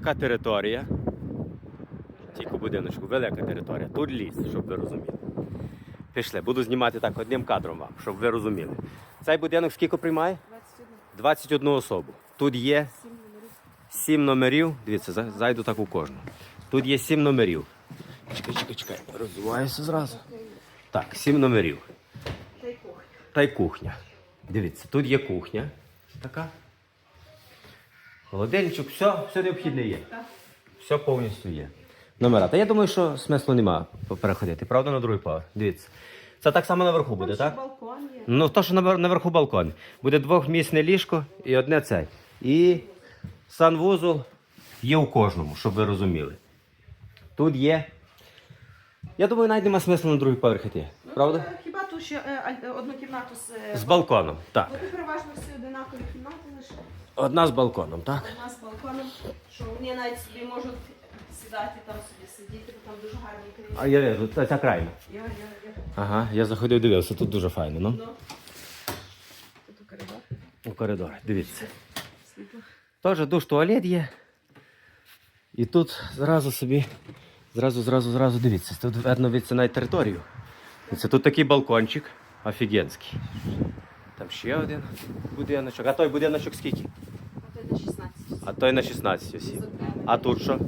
така територія. Тільки будиночку, велика територія. Тут ліс, щоб ви розуміли. Пішли, буду знімати так одним кадром вам, щоб ви розуміли. Цей будинок скільки приймає? 21, 21 особу. Тут є 7 номерів. 7 номерів. Дивіться, зайду так у кожну. Тут є 7 номерів. Чекай, чекай, чекай. Розвиваюся зразу. Так, 7 номерів. Та й кухня. Та й кухня. Дивіться, тут є кухня така. Холодильничок, все, все необхідне є. Все повністю є. Номера. Та я думаю, що смислу нема переходити. Правда, на другий поверх. Дивіться. Це так само наверху буде, так? балкон є. Ну, то, що навер- наверху балкон. Буде двохмісне ліжко і одне цей. І санвузол є у кожному, щоб ви розуміли. Тут є. Я думаю, навіть нема смислу на другий поверх іти. Правда? Е, Хіба ту ще е, е, одну кімнату з... е, З балконом. Так. Вони переважно всі одинакові кімнати лише. Одна з балконом, так? Одна з балконом, що вони навіть собі можуть сідати там собі сидіти, бо там дуже гарний країн. А я вижу, це ця крайна. Я, я, я. Ага, я заходив, дивився, тут дуже файно. Ну, Ну. Тут у коридор. у коридор. Дивіться. Світло. Теж душ туалет є. І тут зразу собі, зразу, зразу, зразу дивіться. Тут видно від навіть територію. Це тут такий балкончик офігенський. Там ще один будиночок. А той будиночок скільки? А то й на 16. А той на 16 осіб. А тут що?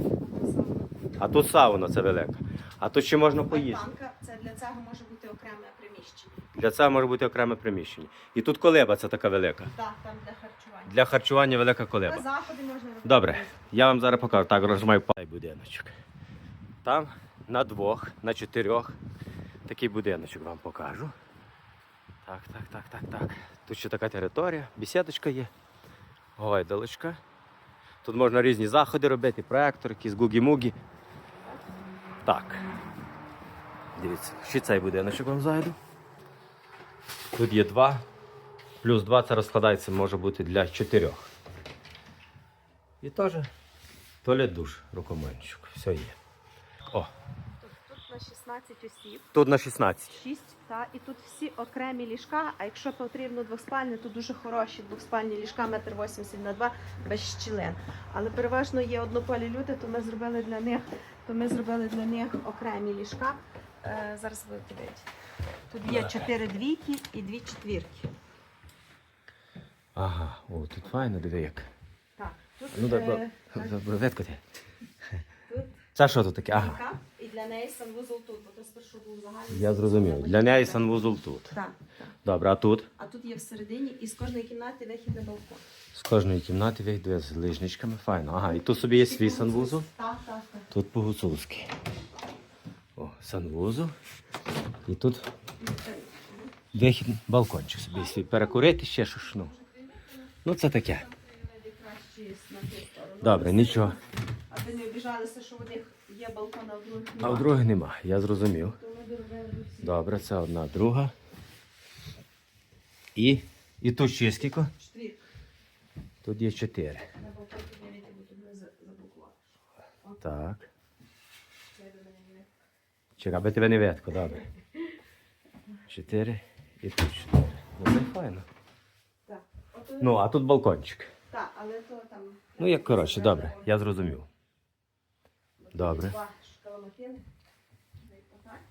А тут сауна це велика. А тут ще можна поїсти. Це для цього може бути окреме приміщення. Для цього може бути окреме приміщення. І тут колеба це така велика. Так, там для харчування. Для харчування велика На колеба. заходи можна робити. Добре, я вам зараз покажу. Так, розмаю пай будиночок. Там на двох, на чотирьох такий будиночок вам покажу. Так, так, так, так, так. Тут ще така територія, бесідочка є, гойдалочка. Тут можна різні заходи робити, проектор, якісь гугі-мугі. Так. Дивіться, ще цей будиночок вам зайду. Тут є два. Плюс два це розкладається, може бути для чотирьох. І теж туалет душ, рукомийничок. Все є. О, на 16 осіб, тут на 16. 6, та, і тут всі окремі ліжка, а якщо потрібно двоспальні, то дуже хороші двоспальні ліжка, метр 80 на 2, без щілин. Але переважно є однополі люди, то ми зробили для них, то ми зробили для них окремі ліжка. Е, зараз ви подивіться. Тут є 4 двійки і 2 четвірки. Ага, о, тут файно, диви як. Так, тут, Ну, так, е, ветко ти. тут Це що тут таке? Ага. і для неї санвузол тут, бо то спершу був загальний. Я зрозумів. Для неї санвузол тут. Так. Добре, а тут? А тут є всередині, і з кожної кімнати вихід на балкон. З кожної кімнати вийде з лижничками. Файно. Ага, і тут собі є свій санвузол. Так, так, так. Тут по-гуцульськи. О, санвузол. І тут вихід, балкончик собі свій. Перекурити ще що ж, ну. Ну це таке. Добре, нічого. Аби не обіжалися, що у них є балкон, а в других А немає. в других нема, я зрозумів. Добре, це одна, друга. І, і тут ще скільки? Четвірка. Тут є чотири. На балкон підніміть, бо тут не заблокували. Так. Чекай, аби тебе не ветко, добре. Чотири і тут чотири. Ну це файно. Так. Ну, а тут балкончик. Так, але то там... Ну, як коротше, добре, я зрозумів. Добре. Два шкаламатини.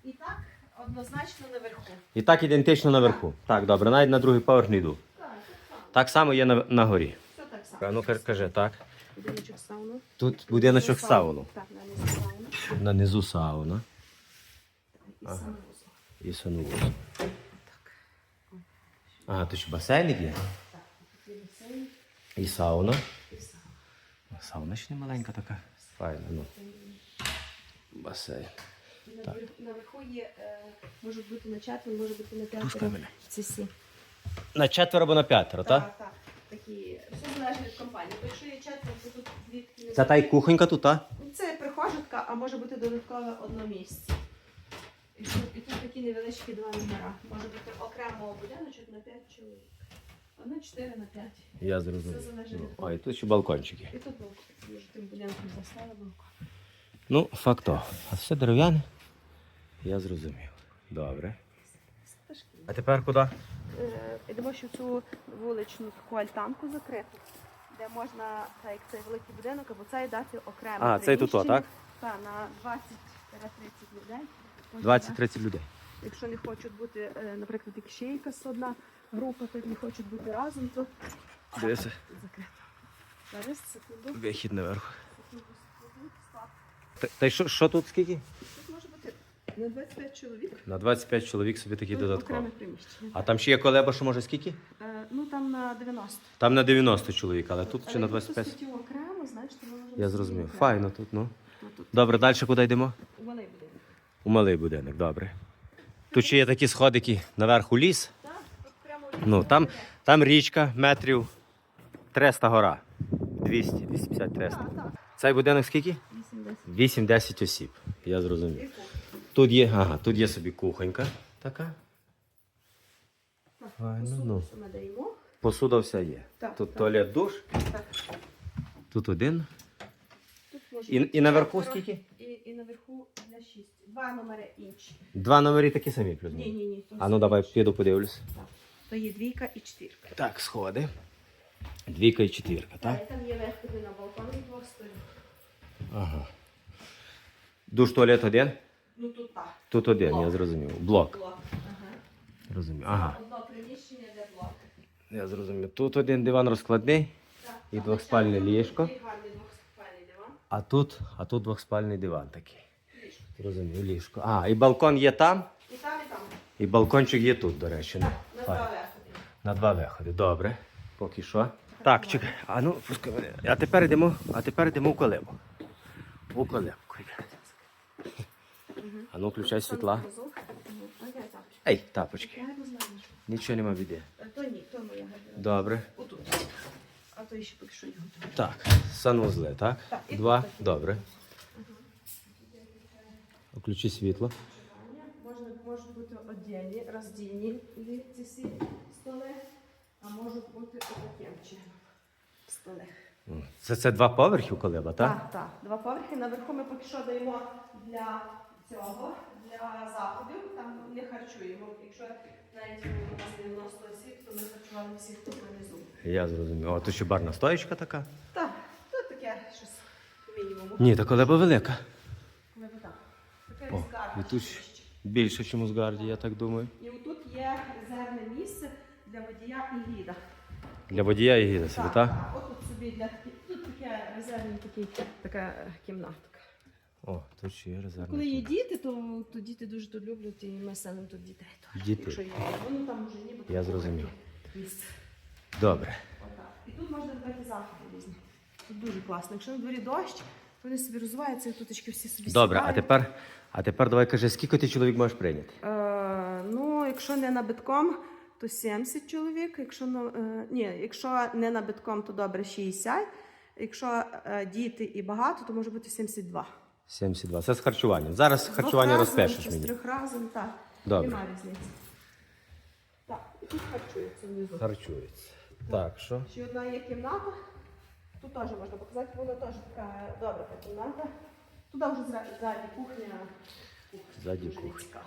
І так, однозначно наверху. І так ідентично наверху. Так, добре, навіть на другий поверх не йду. Так, так, так. Так само є на, на горі. Все так само. Ну каж- кажи, так. Будиночок сауну. Тут будиночок сауну. Так, на низу сауну. На низу сауна І санвузол. і санвузол. Ага, тут ще басейник є. Так, басейн І сауна. і сауна. Сауна ще не маленька така. Файна, ну. Басейн. Наверху- є, е, можуть бути на четвер, може бути на п'ятеро. Ці всі. На четверо або на п'ятеро, так? Так, так. Такі, все залежить від компанії. Бо якщо є четвер, то тут дві такі Це та й кухонька тут, так? Це прихожатка, а може бути додаткове одно місце. І тут, і тут такі невеличкі два номера. Може бути окремо будиночок на 5 чоловік. А на 4 на 5. Я Все зрозумів. залежить Ну, від а і тут ще балкончики. І тут балкон. Може тим будинком застали балкон. Ну, факто. А все дерев'яне? Я зрозумів. Добре. А тепер куди? Е, Йдемо ще в цю вуличну таку альтанку закриту. де можна, так як цей великий будинок, або цей дати окремо. А, цей тут, о, приміщення. так? Так, на 20-30 людей. Можна 20-30 людей. Якщо не хочуть бути, е, наприклад, як ще якась одна група, так не хочуть бути разом, то Дивися, закрито. Зараз, секунду, вихід наверху. секунду, секунду. Стоп. Та, та й що, що тут скільки? Тут може бути на 25 чоловік. На 25 чоловік собі такі Тут окреме приміщення. А там ще є колеба, що може скільки? Е, ну там на 90. Там на 90 чоловік, але тут чи на 25. хотів окремо, ми можемо Я зрозумів. окремо. Файно тут, ну. Ну, тут Добре, далі куди йдемо? у малий будинок. У малий будинок, добре. Тут ще є такі сходики наверху ліс. Так, тут прямо Ну, там, там річка метрів 300 гора. 200, 250, 300. Так, так. Цей будинок скільки? 80. 8-10 осіб. Я зрозумів. Тут є, ага, тут є собі кухонька така. Так, Файно, ну. Посуда вся є. Так, Тут так. туалет, душ, Так. тут один. Тут може І, і наверху скільки? І, і наверху для 6. Два номери інші. Два номери такі самі плюс. Ні, ні, ні. А ну давай інші. піду подивлюсь. Так. То є двійка і чотирка. Так, сходи. Двійка і четвірка, так? Так, і там є виходи на балкон від двох сторін. Ага. Душ туалет один? Ну тут так. Тут один, Блок. я зрозумів. Блок. Блок. Ага. Розумію. Ага. Одно приміщення, де блок. Я зрозумів. Тут один диван розкладний, Так. І двохспальне ліжко. такий гарний двохспальний диван. а тут, а тут двохспальний диван такий. Ліжко. Зрозумів, ліжко. А, і балкон є там, І там, і там. і балкончик є тут, до речі. Ну, На два виходи. На два виходи. Добре. Поки що. Так, чекай. А ну, пускай. А тепер йдемо, а тепер йдемо у колебу. У колебку. А ну, включай світла. Тапочки. Ей, тапочки. Нічого нема біди. Е, То ні, то моя гардероб. Добре. Отут. А то ще поки що не готові. Так, санвузли, так? Так, і Два. тут. Добре. Включи світло. Можна, можуть бути одягні, роздільні ці всі столи, а можуть бути отаким чином столи. Це, це два поверхи у колеба, так? Так, так. Два поверхи. Наверху ми поки що даємо для цього, для заходів. Там не харчуємо. Якщо навіть у нас 90 осіб, то ми харчували всіх тут внизу. Я зрозумів. О, тут ще барна стоєчка така. Так, тут таке щось мінімум. Ні, та колеба велика. Коли вода. Таке О, і тут більше, ніж у Згарді, я так думаю. І отут є резервне місце для водія і гіда. Для водія і гіда собі, так? Тут собі для тут таке резервне такий, така кімнатка. О, тут ще є резервна. Коли є діти, то, то діти дуже тут люблять, і ми селимо тут дітей. теж. Діти. Якщо є. Воно там вже ніби Я зрозумів. місце. Добре. Отак. І тут можна робити заходи різні. Тут дуже класно. Якщо на дворі дощ, то вони собі розвиваються, і туточки всі собі Добре, а сідають. тепер, а тепер давай кажи, скільки ти чоловік можеш прийняти? Е, ну, якщо не на битком, то 70 чоловік. Якщо на, е, ні, якщо не на битком, то добре 60. Якщо е, діти і багато, то може бути 72. 72. Це з харчуванням. Зараз харчування Двох розпишеш чи мені. З трьох разом, так. Добре. Немає різниці. Так, і тут харчується внизу. Харчується. Так, що? Ще одна є кімната. Тут теж можна показати, вона теж така добра та кімната. Туди вже зра- ззаді кухня. кухня Ззаді дуже кухня.